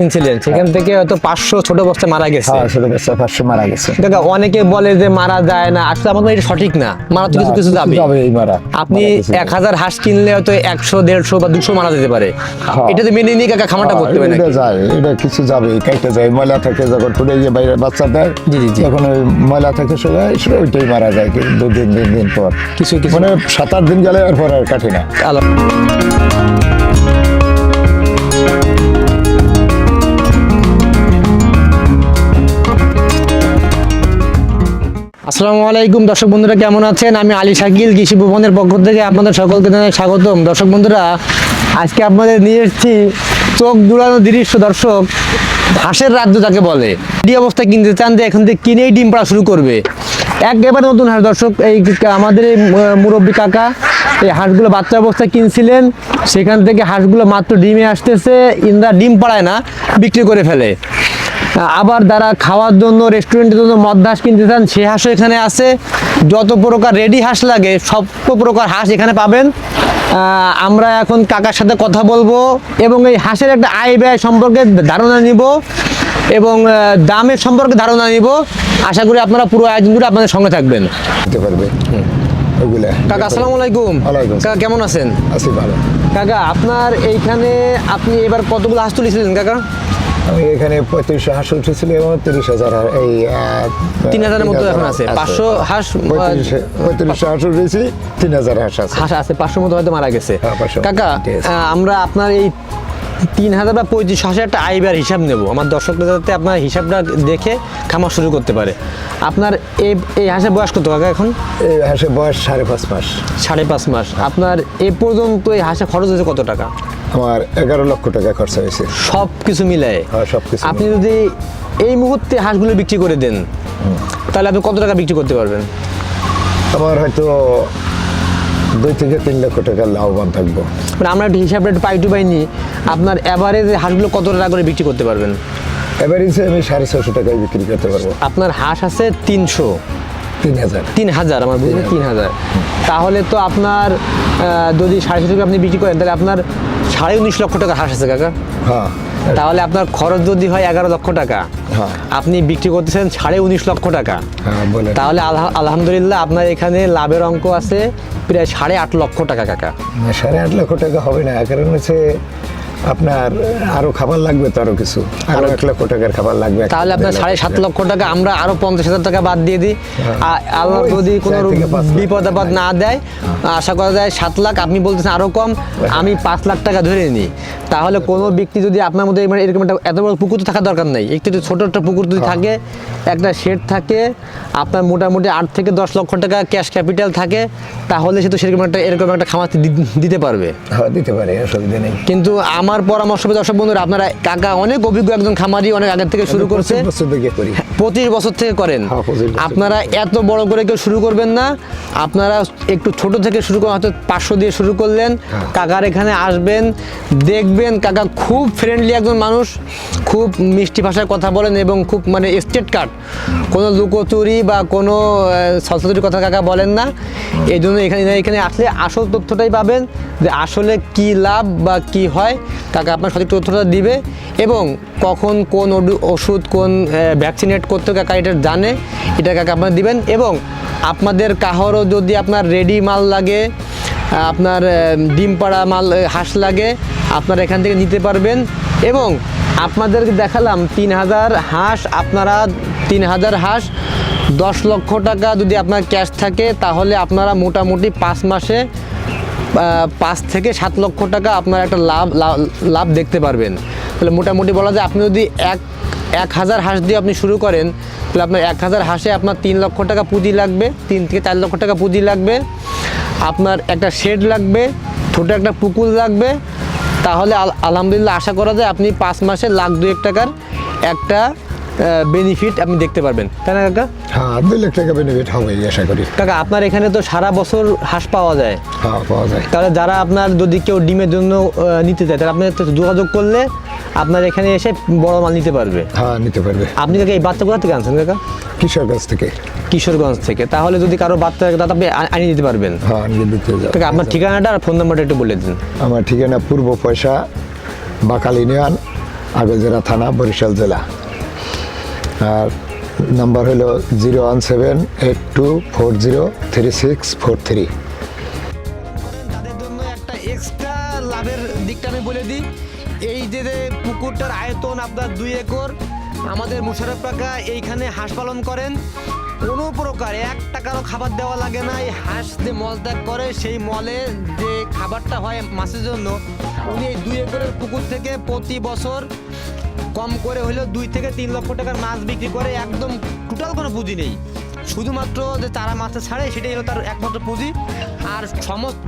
কিনছিলেন সেখান থেকে হয়তো পাঁচশো ছোট বস্তা মারা গেছে। হ্যাঁ ছোট বাচ্চা পাঁচশো মারা গেছে। কাকা অনেকে বলে যে মারা যায় না আসলে আমার এটা সঠিক না। মারা তো কিছু কিছু যাবে। আপনি এক হাজার হাঁস কিনলে হয়তো একশো দেড়শো বা দুশো মারা যেতে পারে। হ্যাঁ। এটা তো মেনে নিয়ে কাকা খামারটা হ্যাঁ, করতে এটা যায় এটা কিছু যাবে কেটে যায়। ময়লা থেকে যখন ফুটে গিয়ে বাইরে বাচ্চা দেয় জি, জি, ওই ময়লা থেকে সবাই ওইটাই মারা যায় দু দিন তিন দিন পর। কিছু কিছু মানে সাত আট দিন গেলে এরপর আর কাটে না। আসসালামু আলাইকুম। দর্শক বন্ধুরা, কেমন আছেন? আমি আলী শাকিল, কৃষি ভবনের পক্ষ থেকে আপনাদের সকলকে জানাই স্বাগতম। দর্শক বন্ধুরা, আজকে আপনাদের নিয়ে এসেছি চোখ জুড়ানো দৃশ্য। দর্শক, হাঁসের রাজ্য যাকে বলে এই অবস্থায় কিনতে চান যে এখান থেকে কিনেই ডিম পাড়া শুরু করবে? একেবারে নতুন হাঁস। দর্শক, এই আমাদের এই মুরব্বী কাকা, এই হাঁসগুলো বাচ্চা অবস্থায় কিনছিলেন। সেখান থেকে হাঁসগুলো মাত্র ডিমে আসতেছে, ইন্দা ডিম পাড়ায় না, বিক্রি করে ফেলে। আবার যারা খাওয়ার জন্য রেস্টুরেন্টের জন্য মদ হাঁস কিনতে চান সে হাঁসও এখানে আছে। যত প্রকার রেডি হাঁস লাগে সব প্রকার হাঁস এখানে পাবেন। আমরা এখন কাকার সাথে কথা বলব এবং এই হাঁসের একটা আয় ব্যয় সম্পর্কে ধারণা নিব এবং দামের সম্পর্কে ধারণা নিব। আশা করি আপনারা পুরো আয়োজন করে আপনাদের সঙ্গে থাকবেন। পারবে। কাকা আসসালামু আলাইকুম। কাকা কেমন আছেন? আছি ভালো। কাকা আপনার এইখানে আপনি এবার কতগুলো হাঁস তুলেছিলেন কাকা? আমি এখানে পঁয়ত্রিশশো হাঁস উঠেছিল এবং তিরিশ হাজার এই তিন হাজারের মতো এখন আছে। পাঁচশো হাঁস পঁয়ত্রিশশো হাঁস উঠেছি তিন হাজার হাঁস আছে। হাঁস আছে পাঁচশোর মতো হয়তো মারা গেছে। হ্যাঁ, 500 কাকা আমরা আপনার এই তিন হাজার বা পঁয়ত্রিশ হাজার একটা আইবার হিসাব নেব। আমার দর্শকদের যাতে আপনার হিসাবটা দেখে খামার শুরু করতে পারে। আপনার এই এই হাঁসের বয়স কত কাকা এখন? এই হাঁসের বয়স সাড়ে পাঁচ মাস। সাড়ে পাঁচ মাস। আপনার এ পর্যন্ত এই হাঁসে খরচ হয়েছে কত টাকা? আমার এগারো লক্ষ টাকা খরচা হয়েছে। সব কিছু মিলায়? হ্যাঁ, সবকিছু আপনি যদি এই মুহূর্তে হাঁসগুলো বিক্রি করে দেন তাহলে আপনি কত টাকা বিক্রি করতে পারবেন? আমার হয়তো দুই থেকে তিন লক্ষ টাকা লাভবান থাকব। মানে আমরা একটু হিসাবটা একটু পাই টু পাই নিই আপনার অ্যাভারেজ হাঁসগুলো কত টাকা করে বিক্রি করতে পারবেন? এভারেজে আমি সাড়ে ছশো টাকায় বিক্রি করতে পারব। আপনার হাঁস আছে তিনশো। তিন হাজার। তিন হাজার আমার বুঝলে তিন হাজার। তাহলে তো আপনার যদি সাড়ে ছশো টাকা আপনি বিক্রি করেন তাহলে আপনার সাড়ে উনিশ লক্ষ টাকা হাঁস আছে কাকা। হ্যাঁ। তাহলে আপনার খরচ যদি হয় এগারো লক্ষ টাকা হ্যাঁ। আপনি বিক্রি করতেছেন সাড়ে উনিশ লক্ষ টাকা। হ্যাঁ তাহলে আলহা- আলহামদুলিল্লাহ আপনার এখানে লাভের অঙ্ক আছে প্রায় সাড়ে আট লক্ষ টাকা কাকা। সাড়ে আট লক্ষ টাকা হবে না। কারণ হচ্ছে আপনার আরও খাবার লাগবে তো আরও কিছু? আরও এক লক্ষ টাকার খাবার লাগবে তাহলে আপনার সাড়ে সাত লক্ষ টাকা আমরা আরও পঞ্চাশ হাজার টাকা বাদ দিয়ে দিই। আল্লাহ যদি কোনো বিপদ আপদ না দেয় আশা করা যায় সাত লাখ আপনি বলতেছেন আরও কম আমি পাঁচ লাখ টাকা ধরে নিই। তাহলে কোনো ব্যক্তি যদি আপনার মধ্যে এরকম একটা এত বড় পুকুর তো থাকা দরকার নেই। একটু একটু ছোট একটা পুকুর যদি থাকে একটা শেড থাকে আপনার মোটামুটি আট থেকে দশ লক্ষ টাকা ক্যাশ ক্যাপিটাল থাকে তাহলে সে তো সেরকম একটা এরকম একটা খামার দিতে পারবে। হ্যাঁ দিতে পারে অসুবিধা নেই। কিন্তু আমার পরামর্শ হবে দর্শক বন্ধুরা আপনারা কাকা অনেক অভিজ্ঞ একজন খামারি অনেক আগের থেকে শুরু করছে। পঁচিশ বছর থেকে করেন। হ্যাঁ, 25 বছর আপনারা এত বড় করে কেউ শুরু করবেন না। আপনারা একটু ছোট থেকে শুরু করেন হয়তো পাঁচশো দিয়ে শুরু করলেন। হ্যাঁ। কাকার এখানে আসবেন দেখবেন কাকা খুব ফ্রেন্ডলি একজন মানুষ খুব মিষ্টি ভাষায় কথা বলেন এবং খুব মানে স্টেট কার্ড কোনো লুকোচুরি বা কোনো সলসচুরির কথা কাকা বলেন না। এই জন্য এখানে এখানে আসলে আসল তথ্যটাই পাবেন যে আসলে কি লাভ বা কি হয়। কাকা আপনার সঠিক তথ্যটা দিবে এবং কখন কোন ওষুধ কোন ভ্যাকসিনেট করতে কাকা এটা জানে, এটা কাকে আপনার দিবেন এবং আপনাদের কাহরও যদি আপনার রেডি মাল লাগে, আপনার ডিম পাড়া মাল হাঁস লাগে, আপনারা এখান থেকে নিতে পারবেন এবং আপনাদেরকে দেখালাম তিন হাজার হাঁস, আপনারা তিন হাজার হাঁস, দশ লক্ষ টাকা যদি আপনার ক্যাশ থাকে, তাহলে আপনারা মোটামুটি পাঁচ মাসে পাঁচ থেকে সাত লক্ষ টাকা আপনার একটা লাভ, লাভ- দেখতে পারবেন। তাহলে মোটামুটি বলা যায় আপনি যদি এক এক হাজার হাঁস দিয়ে আপনি শুরু করেন, তাহলে আপনার এক হাজার হাঁসে আপনার তিন লক্ষ টাকা পুঁজি লাগবে, তিন থেকে চার লক্ষ টাকা পুঁজি লাগবে। আপনার একটা শেড লাগবে, ছোটো একটা পুকুর লাগবে। তাহলে আল- আলহামদুলিল্লাহ আশা করা যায় আপনি পাঁচ মাসে লাখ দুয়েক টাকার একটা বেনিফিট আপনি দেখতে পারবেন। তাই না কাকা? হ্যাঁ দুই লাখ টাকা বেনিফিট হবে আশা করি। কাকা আপনার এখানে তো সারা বছর হাঁস পাওয়া যায়। হ্যাঁ পাওয়া যায়। তাহলে যারা আপনার যদি কেউ ডিমের জন্য নিতে চায় তাহলে আপনার সাথে যোগাযোগ করলে আপনার এখানে এসে বড় মাল নিতে পারবে। হ্যাঁ নিতে পারবে। আপনি কাকা এই বাচ্চা কোথা থেকে আনছেন কাকা? কিশোর কাছ থেকে। কিশোরগঞ্জ থেকে। তাহলে যদি কারও বাচ্চা থাকে তাহলে আপনি আনিয়ে দিতে পারবেন। হ্যাঁ নিয়ে দিতে আপনার ঠিকানাটা আর ফোন নাম্বারটা একটু বলে দিন। আমার ঠিকানা পূর্ব পয়সা বাকাল ইউনিয়ন আগলজেরা থানা বরিশাল জেলা। আর নাম্বার হলো zero one seven eight two four zero three six four three. তাদের জন্য একটা এক্সট্রা লাভের দিকটা আমি বলে দিই এই যে পুকুরটার আয়তন আপনার দুই একর আমাদের মুশারফ কাকা এইখানে হাঁস পালন করেন। কোনো প্রকার এক টাকারও খাবার দেওয়া লাগে না। এই হাঁস যে মলত্যাগ করে, সেই মলে যে খাবারটা হয় মাছের জন্য, উনি এই দুই একরের পুকুর থেকে প্রতি বছর কম করে হলেও দুই থেকে তিন লক্ষ টাকার মাছ বিক্রি করে একদম টোটাল কোনো পুঁজি নেই। শুধুমাত্র যে তারা মাছটা ছাড়ে সেটাই হলো তার একমাত্র পুঁজি। আর সমস্ত